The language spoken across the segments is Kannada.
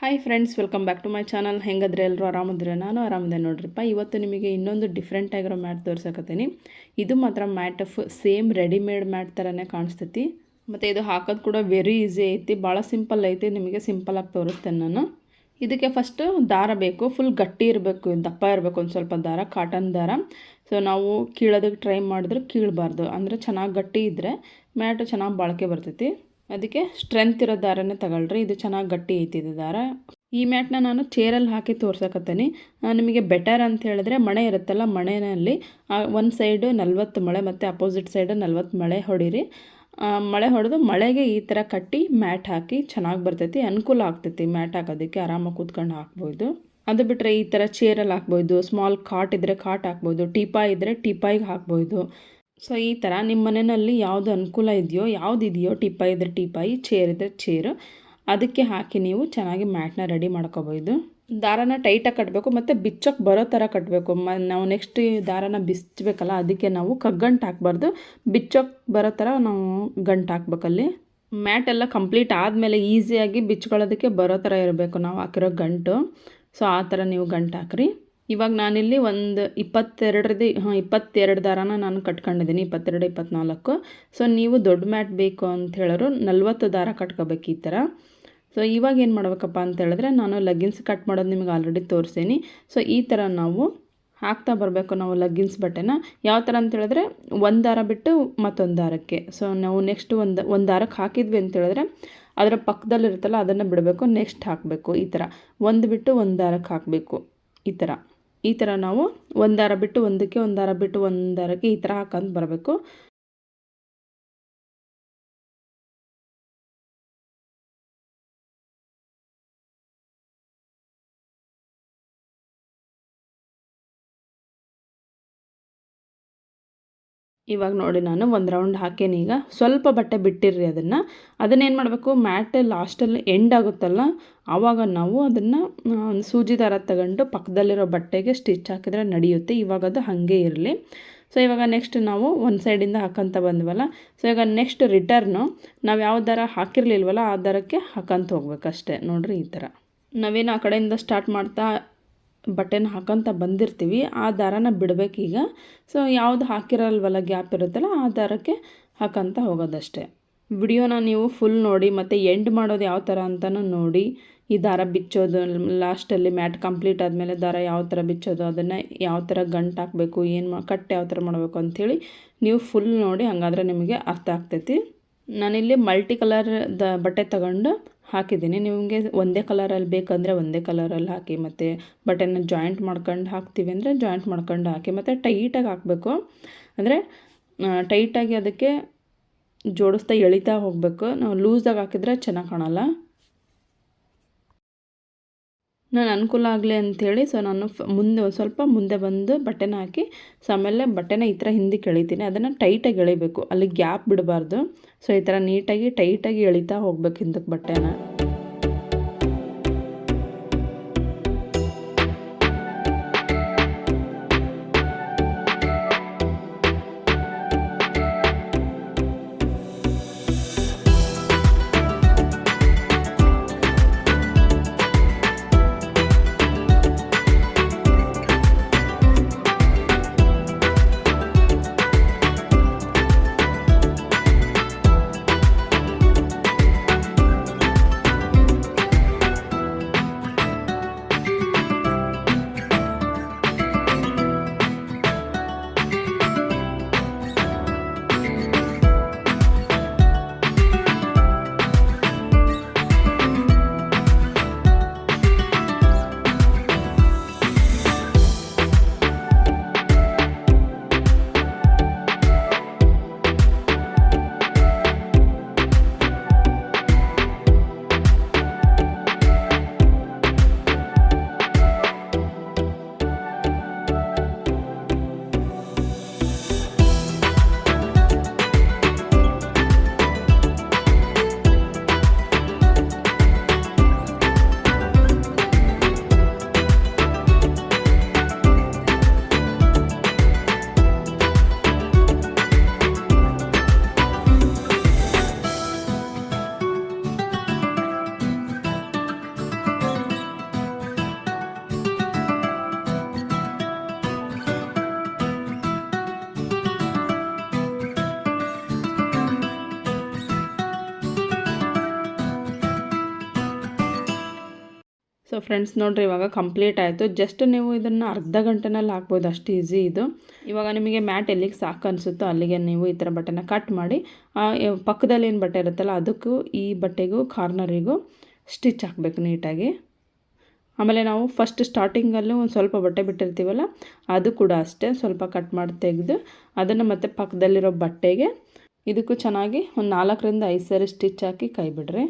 Hi friends welcome back to my channel ಹೆಂಗಾದ್ರೆ ಎಲ್ಲರೂ ಆರಾಮದ್ರೆ? ನಾನು ಆರಾಮದೆ ನೋಡ್ರಿಪ್ಪ. ಇವತ್ತು ನಿಮಗೆ ಇನ್ನೊಂದು ಡಿಫ್ರೆಂಟ್ ಆಗಿರೋ ಮ್ಯಾಟ್ ತೋರ್ಸಕತ್ತೀನಿ. ಇದು ಮಾತ್ರ ಮ್ಯಾಟ್ ಸೇಮ್ ರೆಡಿಮೇಡ್ ಮ್ಯಾಟ್ ಥರನೇ ಕಾಣಿಸ್ತೈತಿ. ಮತ್ತು ಇದು ಹಾಕೋದು ಕೂಡ ವೆರಿ ಈಸಿ ಐತಿ. ಭಾಳ ಸಿಂಪಲ್ ಐತಿ. ನಿಮಗೆ ಸಿಂಪಲಾಗಿ ತೋರಿಸ್ತೇನೆ ನಾನು. ಇದಕ್ಕೆ ಫಸ್ಟು ದಾರ ಬೇಕು. ಫುಲ್ ಗಟ್ಟಿ ಇರಬೇಕು. ದಪ್ಪ ಇರಬೇಕು ಒಂದು ಸ್ವಲ್ಪ ದಾರ ಕಾಟನ್ ದಾರ. ಸೊ ನಾವು ಕೀಳೋದಕ್ಕೆ ಟ್ರೈ ಮಾಡಿದ್ರೆ ಕೀಳಬಾರ್ದು. ಅಂದರೆ ಚೆನ್ನಾಗಿ ಗಟ್ಟಿ ಇದ್ದರೆ ಮ್ಯಾಟು ಚೆನ್ನಾಗಿ ಬಾಳಿಕೆ ಬರ್ತೈತಿ. ಅದಕ್ಕೆ ಸ್ಟ್ರೆಂತ್ ಇರೋ ದಾರನೇ ತಗೊಳ್ರಿ. ಇದು ಚೆನ್ನಾಗಿ ಗಟ್ಟಿ ಐತಿ ಇದು ದಾರ. ಈ ಮ್ಯಾಟ್ನ ನಾನು ಚೇರಲ್ಲಿ ಹಾಕಿ ತೋರ್ಸಕತ್ತೀನಿ. ನಿಮಗೆ ಬೆಟರ್ ಅಂತ ಹೇಳಿದ್ರೆ ಮಳೆ ಇರುತ್ತಲ್ಲ ಮಳೆಯಲ್ಲಿ ಒಂದು ಸೈಡು ನಲ್ವತ್ತು ಮಳೆ ಮತ್ತು ಅಪೋಸಿಟ್ ಸೈಡು ನಲ್ವತ್ತು ಮಳೆ ಹೊಡೀರಿ. ಮಳೆ ಹೊಡೆದು ಮಳೆಗೆ ಈ ಥರ ಕಟ್ಟಿ ಮ್ಯಾಟ್ ಹಾಕಿ ಚೆನ್ನಾಗಿ ಬರ್ತೈತಿ, ಅನುಕೂಲ ಆಗ್ತೈತಿ ಮ್ಯಾಟ್ ಹಾಕೋದಕ್ಕೆ, ಆರಾಮಾಗಿ ಕೂತ್ಕೊಂಡು ಹಾಕ್ಬೋದು. ಅದು ಬಿಟ್ಟರೆ ಈ ಥರ ಚೇರಲ್ಲಿ ಹಾಕ್ಬೋದು ಸ್ಮಾಲ್ ಕಾಟ್ ಇದ್ದರೆ ಕಾಟ್ ಹಾಕ್ಬೋದು ಟೀಪಾಯ್ ಇದ್ದರೆ ಟೀಪಾಯಿಗೆ ಹಾಕ್ಬೋದು. ಸೊ ಈ ಥರ ನಿಮ್ಮ ಮನೆಯಲ್ಲಿ ಯಾವುದು ಅನುಕೂಲ ಇದೆಯೋ, ಯಾವ್ದು ಇದೆಯೋ ಟಿಪ್ಪ ಇದ್ರೆ ಟಿಪ್ಪಾಯಿ ಚೇರ್ ಇದ್ದರೆ ಚೇರು, ಅದಕ್ಕೆ ಹಾಕಿ ನೀವು ಚೆನ್ನಾಗಿ ಮ್ಯಾಟ್ನ ರೆಡಿ ಮಾಡ್ಕೋಬೋದು. ದಾರನ ಟೈಟಾಗಿ ಕಟ್ಟಬೇಕು ಮತ್ತು ಬಿಚ್ಚೋಕ್ಕೆ ಬರೋ ಥರ ಕಟ್ಟಬೇಕು ಮ, ನಾವು ನೆಕ್ಸ್ಟ್ ದಾರನ ಬಿಚ್ಚಬೇಕಲ್ಲ ಅದಕ್ಕೆ ನಾವು ಕಗ್ಗಂಟು ಹಾಕ್ಬಾರ್ದು. ಬಿಚ್ಚೋಕ್ಕೆ ಬರೋ ಥರ ನಾವು ಗಂಟು ಹಾಕ್ಬೇಕಲ್ಲಿ. ಮ್ಯಾಟ್ ಎಲ್ಲ ಕಂಪ್ಲೀಟ್ ಆದಮೇಲೆ ಈಸಿಯಾಗಿ ಬಿಚ್ಕೊಳ್ಳೋದಕ್ಕೆ ಬರೋ ಥರ ಇರಬೇಕು. ನಾವು ಹಾಕಿರೋ ಗಂಟು. ಸೊ ಆ ಥರ ನೀವು ಗಂಟು ಹಾಕ್ರಿ. ಇವಾಗ ನಾನಿಲ್ಲಿ ಒಂದು ಇಪ್ಪತ್ತೆರಡರದ್ದು ಹಾಂ, ಇಪ್ಪತ್ತೆರಡು ದಾರಾನ ನಾನು ಕಟ್ಕೊಂಡಿದ್ದೀನಿ, ಇಪ್ಪತ್ತೆರಡು ಇಪ್ಪತ್ತ್ನಾಲ್ಕು ಸೊ ನೀವು ದೊಡ್ಡ ಮ್ಯಾಟ್ ಬೇಕು ಅಂತ ಹೇಳೋರು ನಲ್ವತ್ತು ದಾರ ಕಟ್ಕೋಬೇಕು ಈ ಥರ. ಸೊ ಇವಾಗ ಏನು ಮಾಡ್ಬೇಕಪ್ಪ ಅಂತ ಹೇಳಿದ್ರೆ ನಾನು ಲಗ್ಗಿನ್ಸ್ ಕಟ್ ಮಾಡೋದು ನಿಮಗೆ ಆಲ್ರೆಡಿ ತೋರಿಸೀನಿ ಸೊ ಈ ಥರ ನಾವು ಹಾಕ್ತಾ ಬರಬೇಕು ನಾವು ಲಗ್ಗಿನ್ಸ್ ಬಟ್ಟೆನ. ಯಾವ ಥರ ಅಂತ ಹೇಳಿದ್ರೆ ಒಂದು ದಾರ ಬಿಟ್ಟು ಮತ್ತೊಂದು ದಾರಕ್ಕೆ. ಸೊ ನಾವು ನೆಕ್ಸ್ಟ್ ಒಂದು ಒಂದು ದಾರಕ್ಕೆ ಹಾಕಿದ್ವಿ ಅಂತ ಹೇಳಿದ್ರೆ ಅದರ ಪಕ್ಕದಲ್ಲಿರುತ್ತಲ್ಲ ಅದನ್ನು ಬಿಡಬೇಕು ನೆಕ್ಸ್ಟ್ ಹಾಕಬೇಕು ಈ ಥರ. ಒಂದು ಬಿಟ್ಟು ಒಂದು ದಾರಕ್ಕೆ ಹಾಕಬೇಕು ಈ ಥರ. ಈ ಥರ ನಾವು ಒಂದಾರ ದಾರ ಬಿಟ್ಟು ಒಂದಕ್ಕೆ ಒಂದಾರ ದಾರ ಬಿಟ್ಟು ಒಂದಾರಕ್ಕೆ ದಾರಕ್ಕೆ ಈ ಥರ ಹಾಕೊಂಡು ಬರಬೇಕು. ಇವಾಗ ನೋಡಿ ನಾನು ಒಂದು ರೌಂಡ್ ಹಾಕೇನಿ ಈಗ. ಸ್ವಲ್ಪ ಬಟ್ಟೆ ಬಿಟ್ಟಿರ್ರಿ ಅದನ್ನು. ಅದನ್ನೇನು ಮಾಡಬೇಕು? ಮ್ಯಾಟ್ ಲಾಸ್ಟಲ್ಲಿ ಎಂಡ್ ಆಗುತ್ತಲ್ಲ? ಆವಾಗ ನಾವು ಅದನ್ನು ಒಂದು ಸೂಜಿ ದಾರ ತಗೊಂಡು ಪಕ್ಕದಲ್ಲಿರೋ ಬಟ್ಟೆಗೆ ಸ್ಟಿಚ್ ಹಾಕಿದ್ರೆ ನಡೆಯುತ್ತೆ. ಇವಾಗ ಅದು ಹಾಗೆ ಇರಲಿ. ಸೊ ಇವಾಗ ನೆಕ್ಸ್ಟ್ ನಾವು ಒಂದು ಸೈಡಿಂದ ಹಾಕಂತ ಬಂದ್ವಲ್ಲ? ಸೊ ಇವಾಗ ನೆಕ್ಸ್ಟ್ ರಿಟರ್ನು ನಾವು ಯಾವ ದಾರ ಹಾಕಿರಲಿಲ್ವಲ್ಲ ಆ ದಾರಕ್ಕೆ ಹಾಕಂತ ಹೋಗ್ಬೇಕಷ್ಟೆ. ನೋಡಿರಿ ಈ ಥರ ನಾವೇನು ಆ ಕಡೆಯಿಂದ ಸ್ಟಾರ್ಟ್ ಮಾಡ್ತಾ ಬಟ್ಟೆನ ಹಾಕೊಂತ ಬಂದಿರ್ತೀವಿ, ಆ ದಾರನ ಬಿಡಬೇಕೀಗ ಸೊ ಯಾವುದು ಹಾಕಿರಲ್ವಲ್ಲ ಗ್ಯಾಪ್ ಇರುತ್ತಲ್ಲ, ಆ ದಾರಕ್ಕೆ ಹಾಕಂತ ಹೋಗೋದಷ್ಟೇ. ವಿಡಿಯೋನ ನೀವು ಫುಲ್ ನೋಡಿ, ಮತ್ತು ಎಂಡ್ ಮಾಡೋದು ಯಾವ ಥರ ಅಂತಲೂ ನೋಡಿ, ಈ ದಾರ ಬಿಚ್ಚೋದು ಲಾಸ್ಟಲ್ಲಿ ಮ್ಯಾಟ್ ಕಂಪ್ಲೀಟ್ ಆದಮೇಲೆ ದಾರ ಯಾವ ಥರ ಬಿಚ್ಚೋದು, ಅದನ್ನು ಯಾವ ಥರ ಗಂಟು ಹಾಕಬೇಕು, ಏನು ಮಾ, ಕಟ್ ಯಾವ ಥರ ಮಾಡಬೇಕು ಅಂಥೇಳಿ ನೀವು ಫುಲ್ ನೋಡಿ, ಹಾಗಾದ್ರೆ ನಿಮಗೆ ಅರ್ಥ ಆಗ್ತೈತಿ. ನಾನಿಲ್ಲಿ ಮಲ್ಟಿ ಕಲರ್ ದ ಬಟ್ಟೆ ತಗೊಂಡು ಹಾಕಿದ್ದೀನಿ. ನಿಮಗೆ ಒಂದೇ ಕಲರಲ್ಲಿ ಬೇಕಂದರೆ ಒಂದೇ ಕಲರಲ್ಲಿ ಹಾಕಿ, ಮತ್ತು ಬಟನ್ನ ಜಾಯಿಂಟ್ ಮಾಡ್ಕೊಂಡು ಹಾಕ್ತೀವಿ ಅಂದರೆ ಜಾಯಿಂಟ್ ಮಾಡ್ಕೊಂಡು ಹಾಕಿ, ಮತ್ತು ಟೈಟಾಗಿ ಹಾಕಬೇಕು. ಅಂದರೆ ಟೈಟಾಗಿ ಅದಕ್ಕೆ ಜೋಡಿಸ್ತಾ ಎಳಿತಾ ಹೋಗಬೇಕು. ನಾವು ಲೂಸಾಗಿ ಹಾಕಿದ್ರೆ ಚೆನ್ನಾಗಿ ಕಾಣಲ್ಲ. ನಾನು ಅನುಕೂಲ ಆಗಲಿ ಅಂಥೇಳಿ ಸೊ ನಾನು ಮುಂದೆ ಸ್ವಲ್ಪ ಮುಂದೆ ಬಂದು ಬಟ್ಟೆನ ಹಾಕಿ ಸೊ ಆಮೇಲೆ ಬಟ್ಟೆನ ಈ ಥರ ಹಿಂದಕ್ಕೆ ಎಳಿತೀನಿ ಅದನ್ನು ಟೈಟಾಗಿ ಎಳಿಬೇಕು. ಅಲ್ಲಿ ಗ್ಯಾಪ್ ಬಿಡಬಾರ್ದು. ಸೊ ಈ ಥರ ನೀಟಾಗಿ ಟೈಟಾಗಿ ಎಳಿತಾ ಹೋಗ್ಬೇಕು ಹಿಂದಕ್ಕೆ ಬಟ್ಟೆನ. ಫ್ರೆಂಡ್ಸ್ ನೋಡಿರಿ, ಇವಾಗ ಕಂಪ್ಲೀಟ್ ಆಯಿತು. ಜಸ್ಟ್ ನೀವು ಇದನ್ನು ಅರ್ಧ ಗಂಟೆನಲ್ಲಿ ಹಾಕ್ಬೋದು. ಅಷ್ಟು ಈಸಿ ಇದು. ಇವಾಗ ನಿಮಗೆ ಮ್ಯಾಟ್ ಎಲ್ಲಿಗೆ ಸಾಕು ಅನಿಸುತ್ತೋ ಅಲ್ಲಿಗೆ ನೀವು ಈ ಥರ ಬಟ್ಟೆನ ಕಟ್ ಮಾಡಿ ಪಕ್ಕದಲ್ಲಿ ಏನು ಬಟ್ಟೆ ಇರುತ್ತಲ್ಲ ಅದಕ್ಕೂ ಈ ಬಟ್ಟೆಗೂ ಕಾರ್ನರಿಗೂ ಸ್ಟಿಚ್ ಹಾಕಬೇಕು ನೀಟಾಗಿ. ಆಮೇಲೆ ನಾವು ಫಸ್ಟ್ ಸ್ಟಾರ್ಟಿಂಗಲ್ಲೂ ಒಂದು ಸ್ವಲ್ಪ ಬಟ್ಟೆ ಬಿಟ್ಟಿರ್ತೀವಲ್ಲ, ಅದು ಕೂಡ ಅಷ್ಟೇ ಸ್ವಲ್ಪ ಕಟ್ ಮಾಡಿ ತೆಗೆದು ಅದನ್ನು ಮತ್ತೆ ಪಕ್ಕದಲ್ಲಿರೋ ಬಟ್ಟೆಗೆ ಇದಕ್ಕೂ ಚೆನ್ನಾಗಿ ಒಂದು ನಾಲ್ಕರಿಂದ ಐದು ಸರಿ ಸ್ಟಿಚ್ ಹಾಕಿ ಕೈ ಬಿಡ್ರಿ.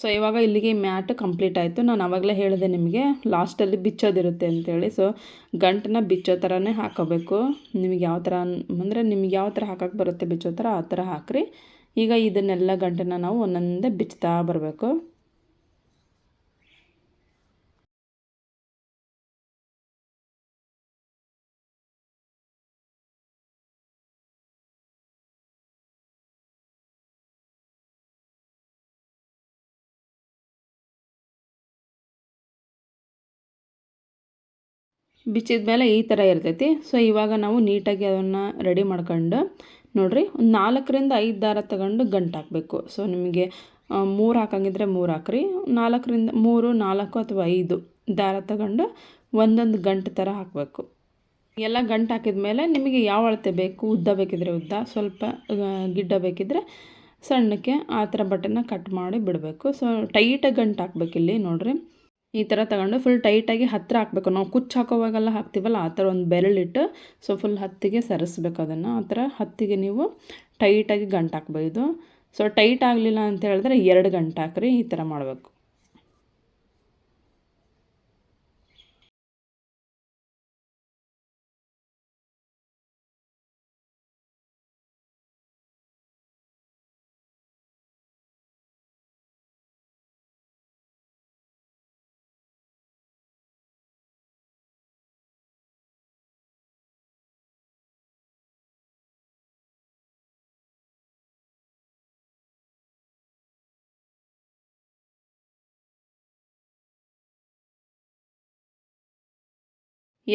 ಸೊ ಇವಾಗ ಇಲ್ಲಿಗೆ ಮ್ಯಾಟ್ ಕಂಪ್ಲೀಟ್ ಆಯಿತು. ನಾನು ಆವಾಗಲೇ ಹೇಳಿದೆ ನಿಮಗೆ ಲಾಸ್ಟಲ್ಲಿ ಬಿಚ್ಚೋದಿರುತ್ತೆ ಅಂತೇಳಿ. ಸೊ ಗಂಟನ್ನ ಬಿಚ್ಚೋ ಥರನೇ ಹಾಕೋಬೇಕು. ನಿಮಗೆ ಯಾವ ಥರ ಅಂದರೆ ನಿಮ್ಗೆ ಯಾವ ಥರ ಹಾಕೋಕ್ಕೆ ಬರುತ್ತೆ ಬಿಚ್ಚೋ ಥರ ಆ ಥರ ಹಾಕ್ರಿ. ಈಗ ಇದನ್ನೆಲ್ಲ ಗಂಟನ್ನ ನಾವು ಒಂದೊಂದೇ ಬಿಚ್ತಾ ಬರಬೇಕು. ಬಿಚ್ಚಿದ ಮೇಲೆ ಈ ಥರ ಇರ್ತೈತಿ. ಸೊ ಇವಾಗ ನಾವು ನೀಟಾಗಿ ಅದನ್ನು ರೆಡಿ ಮಾಡ್ಕೊಂಡು ನೋಡಿರಿ, ಒಂದು ನಾಲ್ಕರಿಂದ ಐದು ದಾರ ತಗೊಂಡು ಗಂಟು ಹಾಕಬೇಕು. ಸೊ ನಿಮಗೆ ಮೂರು ಹಾಕಂಗಿದ್ರೆ ಮೂರು ಹಾಕ್ರಿ. ನಾಲ್ಕರಿಂದ, ಮೂರು, ನಾಲ್ಕು ಅಥವಾ ಐದು ದಾರ ತಗೊಂಡು ಒಂದೊಂದು ಗಂಟು ಥರ ಹಾಕಬೇಕು. ಎಲ್ಲ ಗಂಟು ಹಾಕಿದ ಮೇಲೆ ನಿಮಗೆ ಯಾವ ಅಳತೆ ಬೇಕು, ಉದ್ದ ಬೇಕಿದ್ರೆ ಉದ್ದ, ಸ್ವಲ್ಪ ಗಿಡ್ಡ ಬೇಕಿದ್ರೆ ಸಣ್ಣಕ್ಕೆ ಆ ಥರ ಬಟ್ಟೆನ ಕಟ್ ಮಾಡಿ ಬಿಡಬೇಕು. ಸೊ ಟೈಟಾಗಿ ಗಂಟು ಹಾಕ್ಬೇಕಿಲ್ಲಿ ನೋಡಿರಿ. ಈ ಥರ ತಗೊಂಡು ಫುಲ್ ಟೈಟಾಗಿ ಹತ್ತಿರ ಹಾಕಬೇಕು. ನಾವು ಕುಚ್ಚು ಹಾಕೋವಾಗೆಲ್ಲ ಹಾಕ್ತೀವಲ್ಲ, ಆ ಥರ ಒಂದು ಬೆರಳಿಟ್ಟು ಸೊ ಫುಲ್ ಹತ್ತಿಗೆ ಸರಿಸ್ಬೇಕು ಅದನ್ನು. ಆ ಥರ ಹತ್ತಿಗೆ ನೀವು ಟೈಟಾಗಿ ಗಂಟು ಹಾಕ್ಬೋದು. ಸೊ ಟೈಟ್ ಆಗಲಿಲ್ಲ ಅಂತ ಹೇಳಿದ್ರೆ ಎರಡು ಗಂಟು ಹಾಕ್ರಿ, ಈ ಥರ ಮಾಡಬೇಕು.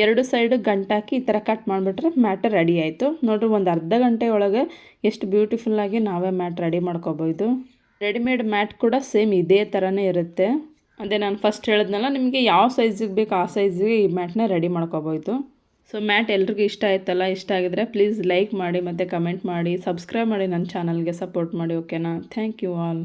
ಎರಡು ಸೈಡು ಗಂಟಾಕಿ ಈ ಥರ ಕಟ್ ಮಾಡಿಬಿಟ್ರೆ ಮ್ಯಾಟ್ ರೆಡಿ ಆಯಿತು. ನೋಡ್ರಿ ಒಂದು ಅರ್ಧ ಗಂಟೆ ಒಳಗೆ ಎಷ್ಟು ಬ್ಯೂಟಿಫುಲ್ಲಾಗಿ ನಾವೇ ಮ್ಯಾಟ್ ರೆಡಿ ಮಾಡ್ಕೋಬೋದು. ರೆಡಿಮೇಡ್ ಮ್ಯಾಟ್ ಕೂಡ ಸೇಮ್ ಇದೇ ಥರನೇ ಇರುತ್ತೆ. ಅದೇ ನಾನು ಫಸ್ಟ್ ಹೇಳಿದ್ನಲ್ಲ, ನಿಮಗೆ ಯಾವ ಸೈಜಿಗೆ ಬೇಕು ಆ ಸೈಜಿಗೆ ಈ ಮ್ಯಾಟ್ನ ರೆಡಿ ಮಾಡ್ಕೋಬೋದು. ಸೊ ಮ್ಯಾಟ್ ಎಲ್ರಿಗೂ ಇಷ್ಟ ಆಯ್ತಲ್ಲ? ಇಷ್ಟ ಆಗಿದ್ರೆ ಪ್ಲೀಸ್ ಲೈಕ್ ಮಾಡಿ ಮತ್ತು ಕಮೆಂಟ್ ಮಾಡಿ ಸಬ್ಸ್ಕ್ರೈಬ್ ಮಾಡಿ ನನ್ನ ಚಾನಲ್ಗೆ ಸಪೋರ್ಟ್ ಮಾಡಿ ಓಕೆನಾ ಥ್ಯಾಂಕ್ ಯು ಆಲ್